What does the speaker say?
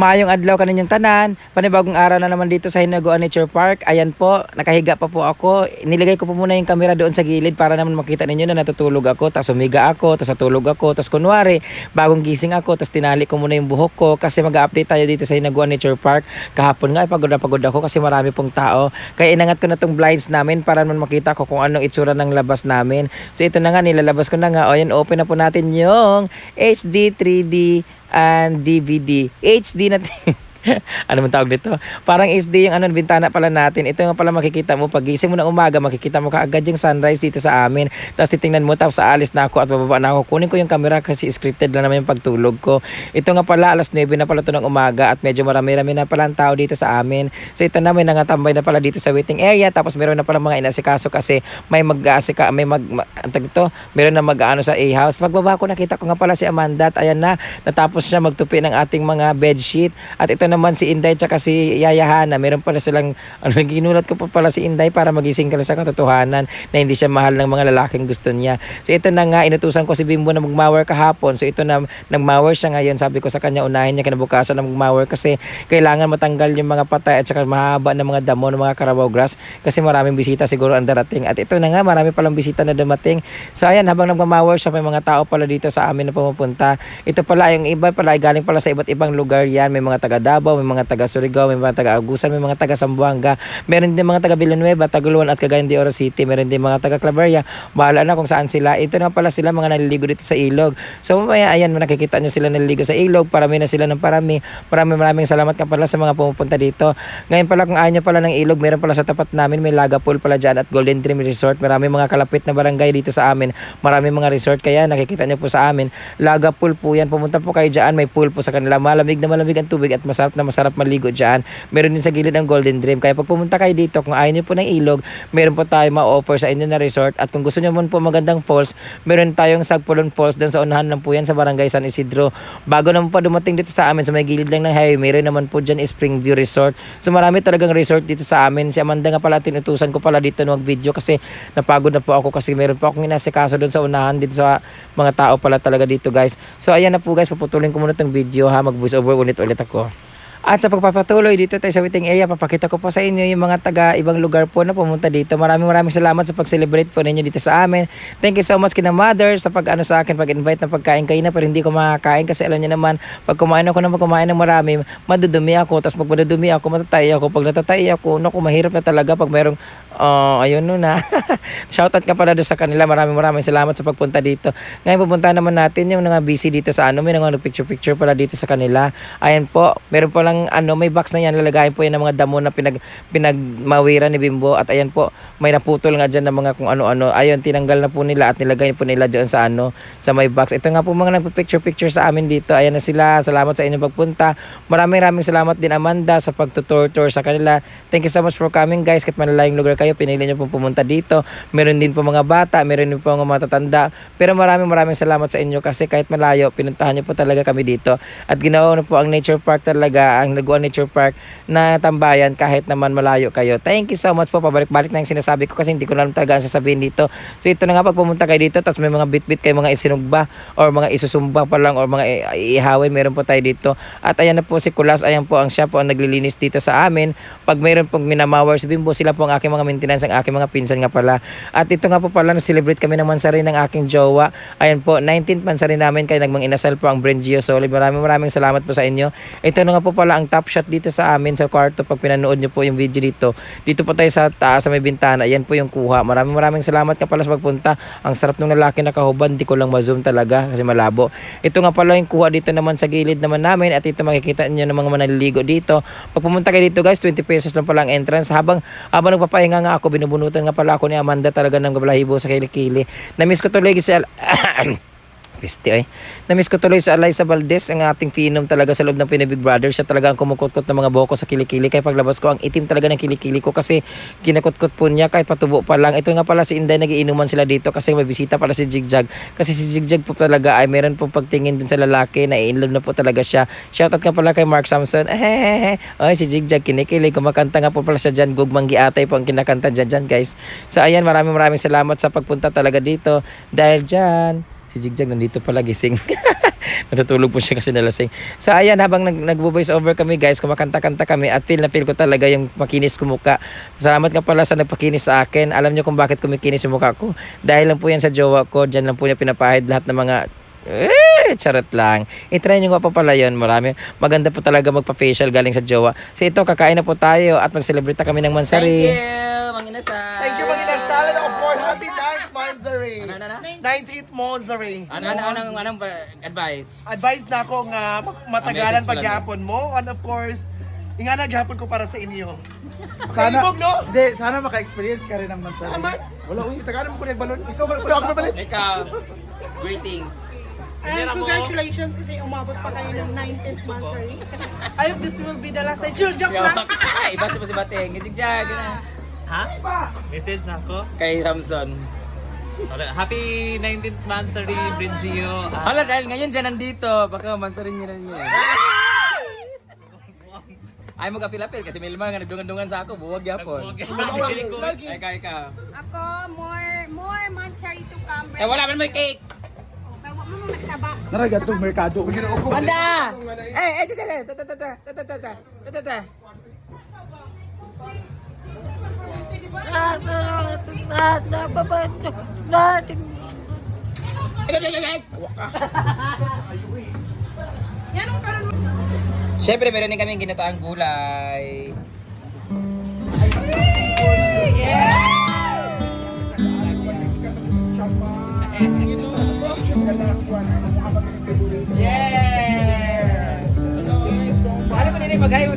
Maayong adlaw kaninyong tanan. Panibagong araw na naman dito sa Hinaguan Nature Park. Ayan po, nakahiga pa po ako. Nilagay ko po muna yung camera doon sa gilid para naman makita ninyo na natutulog ako. Tapos umiga ako, tapos natulog ako. Tapos kunwari, bagong gising ako, tapos tinali ko muna yung buhok ko kasi mag-update tayo dito sa Hinaguan Nature Park. Kahapon nga, eh, pagod na pagod ako kasi marami pong tao. Kaya inangat ko na tong blinds namin para naman makita ko kung anong itsura ng labas namin. So ito na nga, nilalabas ko na nga. O yan, open na po natin yung HD 3D and DVD. HD na ano man tawag dito? Parang HD yung ano, bintana pala natin. Ito nga pala makikita mo pag gising mo ng umaga, makikita mo kaagad yung sunrise dito sa amin. Tapos titingnan mo, tapos aalis na ako at bababa na ako. Kunin ko yung camera kasi scripted lang naman yung pagtulog ko. Ito nga pala, alas 9 na pala ito ng umaga at medyo marami-rami na pala ang tao dito sa amin. So ito na, may nangatambay na pala dito sa waiting area. Tapos meron na pala mga inasikaso kasi may mag-aasika, may mag, ma, ang tawag ito, meron na mag-ano sa A-house. Pagbaba ko, nakita ko nga pala si Amanda at ayan na, natapos siya magtupi ng ating mga bedsheet. At ito naman si Inday tsaka si Yaya Hana. Meron pala silang, ano, ginulat ko pa pala si Inday para magising ka sa katotohanan na hindi siya mahal ng mga lalaking gusto niya. So ito na nga, inutusan ko si Bimbo na magmower kahapon. So ito na, nagmower siya ngayon. Sabi ko sa kanya, unahin niya kinabukasan na magmower kasi kailangan matanggal yung mga patay at saka mahaba ng mga damo ng mga Carabao grass kasi maraming bisita siguro ang darating. At ito na nga, marami palang bisita na dumating. So ayan, habang nagmamower siya, may mga tao pala dito sa amin na pumupunta. Ito pala, yung iba pala, galing pala sa iba't ibang lugar yan. May mga taga Davao, may mga taga Surigao, may mga taga Agusan, may mga taga Zamboanga. Meron din mga taga Villanueva, Taguluan at Cagayan de Oro City. Meron din mga taga Claveria. Bahala na kung saan sila. Ito na pala sila mga naliligo dito sa ilog. So mamaya, ayan, nakikita nyo sila naliligo sa ilog. Parami na sila ng parami. Maraming maraming salamat ka pala sa mga pumupunta dito. Ngayon pala kung ayaw nyo pala ng ilog, meron pala sa tapat namin, may Laga Pool pala dyan at Golden Dream Resort. Marami mga kalapit na barangay dito sa amin. Marami mga resort kaya nakikita nyo po sa amin. Laga Pool po yan. Pumunta po kayo dyan. May pool po sa kanila. Malamig na malamig ang tubig at masarap na masarap maligo dyan. Meron din sa gilid ng Golden Dream. Kaya pag pumunta kayo dito, kung ayaw nyo po ng ilog, meron po tayo ma-offer sa inyo na resort. At kung gusto nyo man po magandang falls, meron tayong Sagpulon Falls doon sa unahan lang po yan sa Barangay San Isidro. Bago naman po dumating dito sa amin, sa may gilid lang ng highway, meron naman po dyan Springview Resort. So marami talagang resort dito sa amin. Si Amanda nga pala, tinutusan ko pala dito ng video kasi napagod na po ako kasi meron po akong inasikaso doon sa unahan dito sa mga tao pala talaga dito guys. So ayan na po guys, paputulin ko muna itong video ha, mag voice over ulit ulit ako. At sa pagpapatuloy dito tayo sa waiting area, papakita ko po sa inyo yung mga taga ibang lugar po na pumunta dito. Maraming maraming salamat sa pag-celebrate po ninyo dito sa amin. Thank you so much kina mother sa pag-ano sa akin, pag-invite na pagkain kayo na pero hindi ko makakain kasi alam niyo naman, pag kumain ako na kumain ng marami, madudumi ako. Tapos pag madudumi ako, matatay ako. Pag natatay ako, naku, mahirap na talaga pag merong, uh, ayun nun na. Shoutout ka pala doon sa kanila. Maraming maraming salamat sa pagpunta dito. Ngayon pupunta naman natin yung mga busy dito sa ano, may mga picture-picture pala dito sa kanila. Ayan po, meron po lang ano, may box na yan, lalagayin po yan ng mga damo na pinag, pinagmawiran ni Bimbo at ayan po, may naputol nga dyan ng mga kung ano-ano. Ayun, tinanggal na po nila at nilagay po nila doon sa ano, sa may box. Ito nga po mga nagpa-picture-picture sa amin dito. Ayan na sila. Salamat sa inyong pagpunta. Maraming maraming salamat din Amanda sa pagtutur-tour sa kanila. Thank you so much for coming guys. Kahit malalayong lugar kayo, pinili nyo po pumunta dito. Meron din po mga bata, meron din po mga matatanda. Pero maraming maraming salamat sa inyo kasi kahit malayo, pinuntahan nyo po talaga kami dito. At ginawa na po ang Nature Park talaga, ang Lagoa Nature Park na tambayan kahit naman malayo kayo. Thank you so much po. Pabalik-balik na yung sinasabi ko kasi hindi ko na talaga ang sasabihin dito. So ito na nga pag pumunta kayo dito tapos may mga bit-bit kayo mga isinugba or mga isusumba pa lang or mga i- iihawin meron po tayo dito. At ayan na po si Kulas, ayan po ang siya po ang naglilinis dito sa amin. Pag mayroon pong minamawar si Bimbo, sila po ang aking mga maintenance, ang aking mga pinsan nga pala. At ito nga po pala na-celebrate kami ng mansari ng aking jowa. Ayan po, 19th mansari namin kaya nagmang inasal po ang Brengio Solid. Maraming maraming salamat po sa inyo. Ito na nga po pala ang top shot dito sa amin sa kwarto pag pinanood nyo po yung video dito. Dito po tayo sa taas sa may bintana. Yan po yung kuha. Maraming maraming salamat ka pala sa pagpunta. Ang sarap ng lalaki na kahuban. Di ko lang ma-zoom talaga kasi malabo. Ito nga pala yung kuha dito naman sa gilid naman namin at ito makikita niyo ng mga manaliligo dito. Pag pumunta kayo dito guys, 20 pesos lang pala ang entrance. Habang, habang nagpapahinga nga ako, binubunutan nga pala ako ni Amanda talaga ng gablahibo sa kilikili. Na-miss ko tuloy kasi Piste ay. Namiss ko tuloy sa Eliza Valdez, ang ating phenom talaga sa loob ng Pinoy Big Brother. Siya talaga ang kumukutkot ng mga buhok ko sa kilikili. Kaya paglabas ko, ang itim talaga ng kilikili ko kasi kinakutkot po niya kahit patubo pa lang. Ito nga pala si Inday, nagiinuman sila dito kasi may bisita pala si Jigjag. Kasi si Jigjag po talaga ay meron pong pagtingin din sa lalaki na in love na po talaga siya. Shoutout ka pala kay Mark Samson. Eh, ay si Jigjag kinikilig. Kumakanta nga po pala siya dyan. Gugmang giatay po ang kinakanta dyan dyan guys. So ayan, maraming maraming salamat sa pagpunta talaga dito. Dahil dyan, Si Jigjag nandito pala gising. Natutulog po siya kasi nalasing. So ayan, habang nag, nagbo-voice over kami guys, kumakanta-kanta kami at feel na feel ko talaga yung makinis ko mukha. Salamat nga pala sa nagpakinis sa akin. Alam niyo kung bakit kumikinis yung mukha ko. Dahil lang po yan sa jowa ko. Diyan lang po niya pinapahid lahat ng mga eh, charot lang. I-try nyo nga po pala yun. Marami. Maganda po talaga magpa-facial galing sa jowa. So ito, kakain na po tayo at mag-celebrate na kami ng mansari. Thank you, Manginasal. Thank you, Magina ano, ano? 19th Monzary. Ano, ano, anong, anong advice? Advice na ako nga matagalan mo pagyapon mo. And of course, nga naghapon ko para sa inyo. Sana, Kaibog, no? Hindi, sana maka-experience ka rin ng mansari. Tama. Wala, uy, tagalan mo ko ng balon. Ikaw, wala ako na balik. Ikaw, greetings. And congratulations kasi umabot pa kayo ng 19th monthsary. I hope this will be the last time. Joke, joke lang. Iba sa si Bateng. Gijigjag. Ha? Message na ako. Kay Ramson. Happy 19th monthsary, Brigio. Ah, Hala, dahil ngayon dyan nandito. Baka mansarin niyo na niya. Ay mo kapil-apil kasi may lima nga nagdungan-dungan sa ako. Buwag yapon. Pili ko. Ikaw, ikaw. Ako, more more monthsary to come. Eh, wala man may cake. Pero wag mo mo magsaba. Naragat itong merkado. Banda! Eh, eh, tata, tata, tata, tata, tata, tata, tata. Yan ang karoon Siyempre, meron din kami ginataang gulay. Yes! Alam mo nini, maghay mo